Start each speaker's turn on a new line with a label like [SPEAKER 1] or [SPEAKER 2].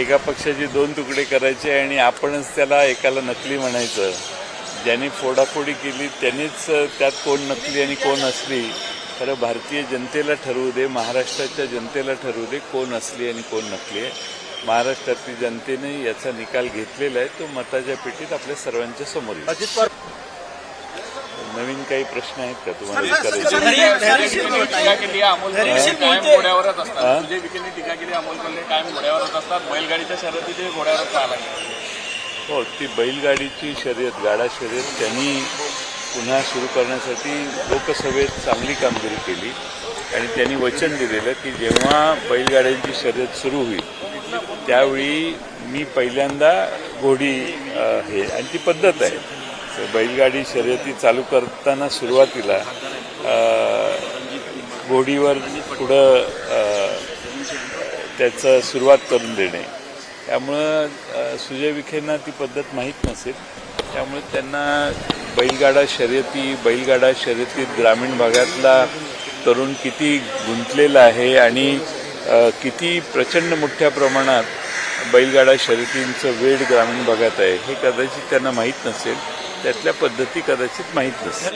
[SPEAKER 1] एका पक्षाचे दोन तुकडे करायचे आणि आपणच त्याला एकाला नकली म्हणायचं. ज्यांनी फोडाफोडी केली त्यांनीच त्यात कोण नकली आणि कोण असली. खरं भारतीय जनतेला ठरवू दे महाराष्ट्राच्या जनतेला ठरवू दे कोण असली आणि कोण नकली आहे. महाराष्ट्रातील जनतेने याचा निकाल घेतलेला आहे तो मताच्या पेटीत आपल्या सर्वांच्या समोर येईल.
[SPEAKER 2] अजित पवार
[SPEAKER 1] नवीन काही प्रश्न आहेत का तुम्हाला? हा?
[SPEAKER 3] ते
[SPEAKER 1] हो बैलगाडीची शर्यत गाडा शर्यत त्यांनी पुन्हा सुरू करण्यासाठी लोकसभेत चांगली कामगिरी केली. आणि त्यांनी वचन दिलेलं की जेव्हा बैलगाड्यांची शर्यत सुरू होईल त्यावेळी मी पहिल्यांदा घोडी हे आणि ती पद्धत आहे. बैलगाडी शर्यती चालू करताना सुरुवातीला घोडीवर पुढं त्याचं सुरुवात करून देणे. त्यामुळं सुजय विखेंना ती पद्धत माहीत नसेल. त्यामुळे त्यांना बैलगाडा शर्यती बैलगाडा शर्यतीत ग्रामीण भागातला तरुण किती गुंतलेला आहे आणि किती प्रचंड मोठ्या प्रमाणात बैलगाडा शर्यतींचं वेळ ग्रामीण भागात आहे हे कदाचित त्यांना माहीत नसेल. त्यातल्या पद्धती कदाचित माहीत नसेल